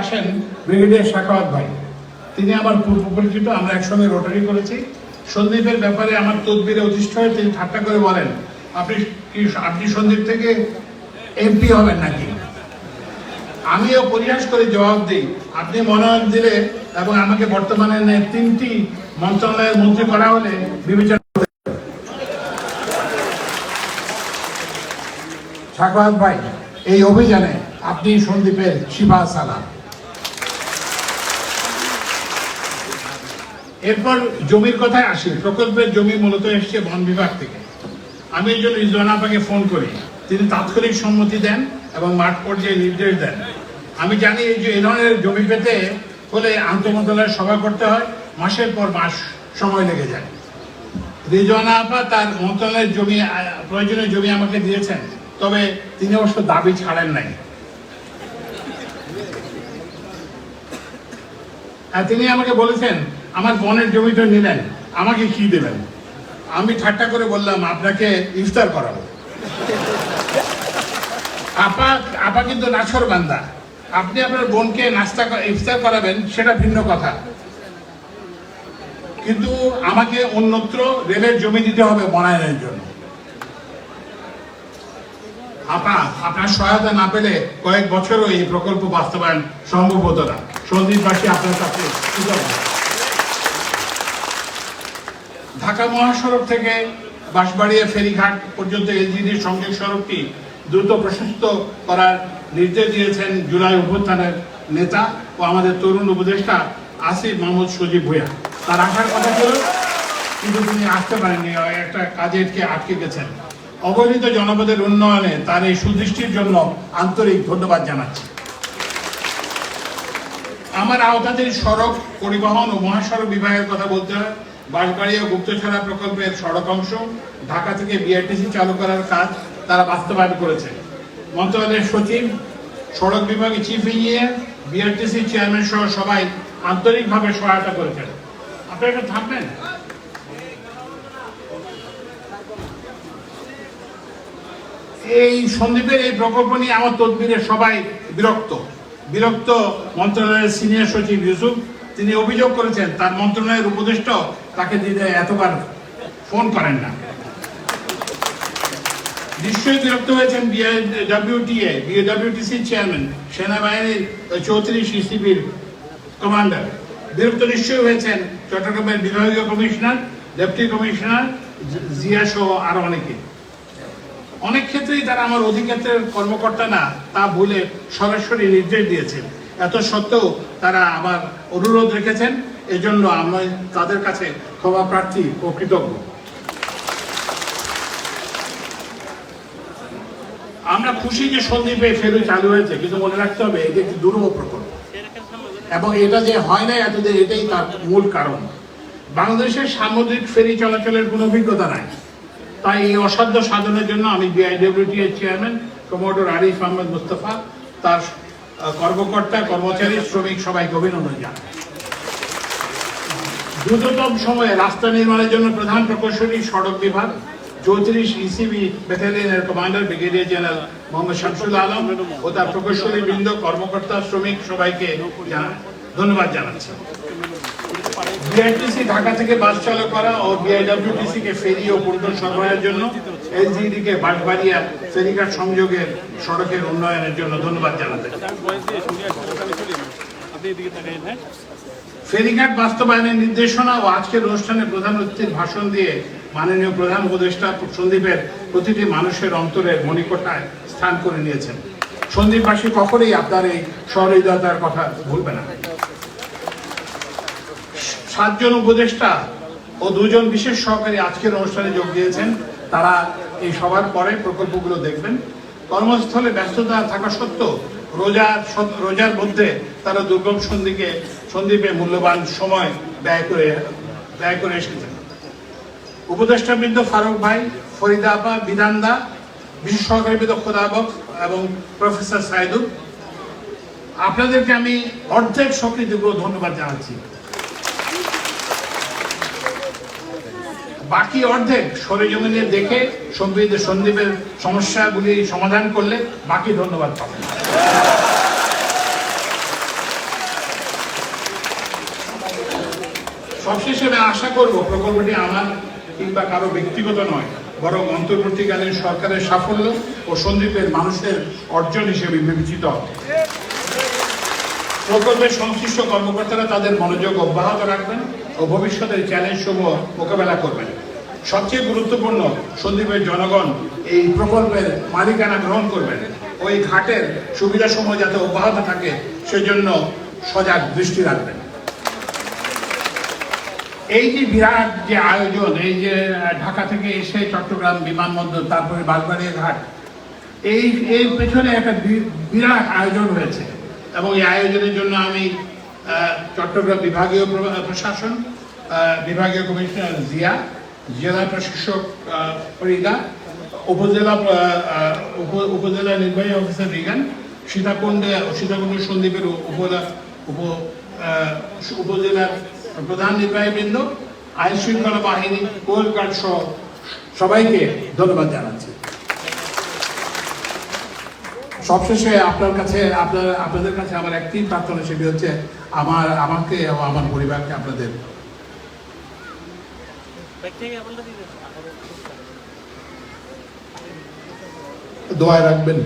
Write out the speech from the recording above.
আসেন। ব্রিগেডিয়ার শাখাওয়াত ভাই, তিনি আমার পূর্ব পরিচিত, আমরা একসঙ্গে রোটারি করেছি। সন্দীপের ব্যাপারে আমার তদবিরে অধিষ্ঠ হয়ে তিনি ঠাট্টা করে বলেন, আপনি কি, আপনি সন্দীপ থেকে এমপি হবেন নাকি? আমিও পরিহাস করে জবাব দিই, আপনি মনোনয়ন দিলে এবং আমাকে বর্তমানে তিনটি মন্ত্রণালয়ের মন্ত্রী করা হলে বিবেচনা করতে সাখাওয়াত ভাই, এই অভিযানে আপনি সন্দীপের শিবা সালাম। এরপর জমির কথায় আসি। প্রকল্পের জমি মূলত এসছে বন বিভাগ থেকে। আমি এই জন্য রিজওয়ান আপাকে ফোন করি। তিনি তাৎক্ষণিক সম্মতি দেন এবং মাঠ পর্যায়ে নির্দেশ দেন। আমি জানি এই যে এ ধরনের জমি পেতে হলে আন্তঃমন্ত্রণালয়ের সভা করতে হয়। মাসের পর মাস সময় লেগে যায়। রিজওয়ানা আপা তার মন্ত্রণালয়ের জমি, প্রয়োজনীয় জমি আমাকে দিয়েছেন। তবে তিনি অবশ্য দাবি ছাড়েন নাই। আর তিনি আমাকে বলেছেন আমার বনের জমিটা নিলেন, আমাকে কি দেবেন? আমি ঠাট্টা করে বললাম, আপনাকে ইফতার করাবো। আপা আপা কিন্তু নাছর বান্দা। আপনি আপনার বোনকে নাস্তা ইফতার করাবেন, সেটা ভিন্ন কথা। কিন্তু আমাকে অন্যত্র রেলের জমি দিতে হবে বনায়নের জন্য। আপা, আপনার সহায়তা না পেলে কয়েক বছরও এই প্রকল্প বাস্তবায়ন সম্ভব হতো না। সন্দীপবাসী আপনার কাছে কৃতজ্ঞ। ঢাকা মহাসড়ক থেকে বাঁশবাড়িয়া ফেরিঘাট পর্যন্ত এলজিডির সংযোগ সড়কটি দ্রুত প্রশস্ত করার নির্দেশ দিয়েছেন জুলাই অভ্যুত্থানের নেতা ও আমাদের তরুণ উপদেষ্টা আসিফ মাহমুদ সজীব ভূয়া তার আসার কথা ছিল, কিন্তু তিনি আসতে পারেননি একটা কাজেরকে আটকে গেছেন। অবহেলিত জনপদের উন্নয়নে তার এই সুদৃষ্টির জন্য আন্তরিক ধন্যবাদ জানাচ্ছি। আমার আওতাধীন সড়ক পরিবহন ও মহাসড়ক বিভাগের কথা বলতে হয়। বাঁশবাড়িয়া গুপ্তছড়া প্রকল্পের সড়ক অংশ, ঢাকা থেকে বিআরটিসি চালু করার কাজ তারা বাস্তবায়ন করেছে। মন্ত্রণালয়ের সচিব, সড়ক বিভাগের চিফ ইঞ্জিনিয়ার বিআরটিসি চেয়ারম্যান সহ সবাই আন্তরিকভাবে সহায়তা করেছেন। আপনারা একটু থাকবেন এই সন্দীপের এই প্রকল্প নিয়ে আমার তদবিরে সবাই বিরক্ত। বিরক্ত মন্ত্রণালয়ের সিনিয়র সচিব ইউসুফ, তিনি অভিযোগ করেছেন, তার মন্ত্রণালয়ের উপদেষ্টা তাকে দিতে এতবার ফোন করেন না। নিশ্চয়ই বিরক্ত হয়েছেন ডাব্লিউটিএ ডাব্লিউটিসি চেয়ারম্যান সেনাবাহিনীর চৌত্রিশ ইসিবির কমান্ডার বিরক্ত নিশ্চয়ই হয়েছেন চট্টগ্রামের বিভাগীয় কমিশনার ডেপুটি কমিশনার জিয়া সহ আরও অনেকে। অনেক ক্ষেত্রেই তারা আমার অধিক্ষেত্রের কর্মকর্তা না, তা ভুলে সরাসরি নির্দেশ দিয়েছেন। এত সত্ত্বেও তারা আমার অনুরোধ রেখেছেন। এজন্য আমি তাদের কাছে ক্ষমা প্রার্থী ও কৃতজ্ঞ। আমরা খুশি যে সন্দীপে ফেরি চালু হয়েছে, কিন্তু মনে রাখতে হবে এটি একটি দুর্ব প্রকল্প। এবং এটা যে হয় না এতদিন, এটাই তার মূল কারণ। বাংলাদেশের সামুদ্রিক ফেরি চলাচলের কোনো অভিজ্ঞতা নাই। তাই এই অসাধ্য সাধনের জন্য আমি বিআইডব্লিউটি এর চেয়ারম্যান কমোডোর আরিফ আহমেদ মুস্তফা, তার কর্মকর্তা, কর্মচারী, শ্রমিক সবাইকে অভিনন্দন জানাই। দ্রুততম সময়ে রাস্তা নির্মাণের জন্য প্রধান প্রকৌশলী সড়ক বিভাগ চৌত্রিশ ECB ব্যাটালিয়নের commander brigadier general Mohammad Shamsul Alam ও তার প্রকৌশলী বৃন্দ, কর্মকর্তা, শ্রমিক সবাইকে ধন্যবাদ জানাচ্ছি। বিআইটিসি ঢাকা থেকে বাস চালু করা ও বিআইডব্লিউটিসি কে ফেরি ও পূর্ণ সরবরাহের জন্য এলজিডি কে বাঁশবাড়িয়া ফেরিঘাট সংযোগের সড়কের উন্নয়নের জন্য ধন্যবাদ জানাতে ফেরিঘাট বাস্তবায়নের নির্দেশনা ও আজকের অনুষ্ঠানে প্রধান অতিথির ভাষণ দিয়ে মাননীয় প্রধান উপদেষ্টা সন্দীপের প্রতিটি মানুষের অন্তরে মণিকোটায় স্থান করে নিয়েছেন। সন্দীপবাসী কখনোই আপনার এই সহৃদয়তার কথা ভুলবে না। সাতজন উপদেষ্টা ও দুজন বিশেষ সহকারী আজকের অনুষ্ঠানে যোগ দিয়েছেন। তারা এই সবার পরে প্রকল্পগুলো দেখবেন। কর্মস্থলে ব্যস্ততা থাকা সত্ত্বেও রোজার রোজার মধ্যে তারা দুর্গম সন্ধিকে সন্দীপে মূল্যবান সময় ব্যয় করে ব্যয় করে এসেছেন। উপদেষ্টা বৃন্দ ফারুক ভাই, ফরিদা আপা বিধানদা বিশেষ সহকারী খোদাবক এবং প্রফেসর সাইদুল। আপনাদেরকে আমি অর্ধেক সকৃতজ্ঞ ধন্যবাদ জানাচ্ছি। বাকি অর্ধেক সরেজমিনে দেখে সন্দীপ সন্দীপের সমস্যাগুলি সমাধান করলে বাকি ধন্যবাদ পাবেন। সবশেষে আমি আশা করব প্রকল্পটি আমার কিংবা কারও ব্যক্তিগত নয়, বরং অন্তর্বর্তীকালীন সরকারের সাফল্য ও সন্দীপের মানুষের অর্জন হিসেবে বিবেচিত প্রকল্পের সংশ্লিষ্ট কর্মকর্তারা তাদের মনোযোগ অব্যাহত রাখবেন ও ভবিষ্যতের চ্যালেঞ্জ সমূহ মোকাবেলা করবেন। সবচেয়ে গুরুত্বপূর্ণ, সন্দীপের জনগণ এই প্রকল্পের মালিকানা গ্রহণ করবেন ওই ঘাটের সুবিধাসমূহ যাতে অব্যাহত থাকে, সেজন্য সজাগ দৃষ্টি রাখবেন। এই যে বিরাট যে আয়োজন, এই যে ঢাকা থেকে এসে চট্টগ্রাম বিমানবন্দর, তারপরে বাগবাড়িয়া ঘাট, এই এই পেছনে একটা বিরাট আয়োজন হয়েছে। এবং এই আয়োজনের জন্য আমি চট্টগ্রাম বিভাগীয় প্রশাসন বিভাগীয় কমিশনার জিয়া, জেলা প্রশাসক ফরিদা উপজেলা উপজেলা নির্বাহী অফিসার রিগান, সীতাকুণ্ডে, সীতাকুণ্ড সন্দীপের উপজেলা উপ উপজেলার প্রধান নির্বাহী বৃন্দ আইন শৃঙ্খলা বাহিনী কোস্ট গার্ড সহ সবাইকে ধন্যবাদ জানাচ্ছি। সবশেষে আপনার কাছে, আপনার, আপনাদের কাছে আমার একটি প্রার্থনা সেটি হচ্ছে আমার, আমাকে এবং আমার পরিবারকে আপনাদের। দোয়ায় রাখবেন।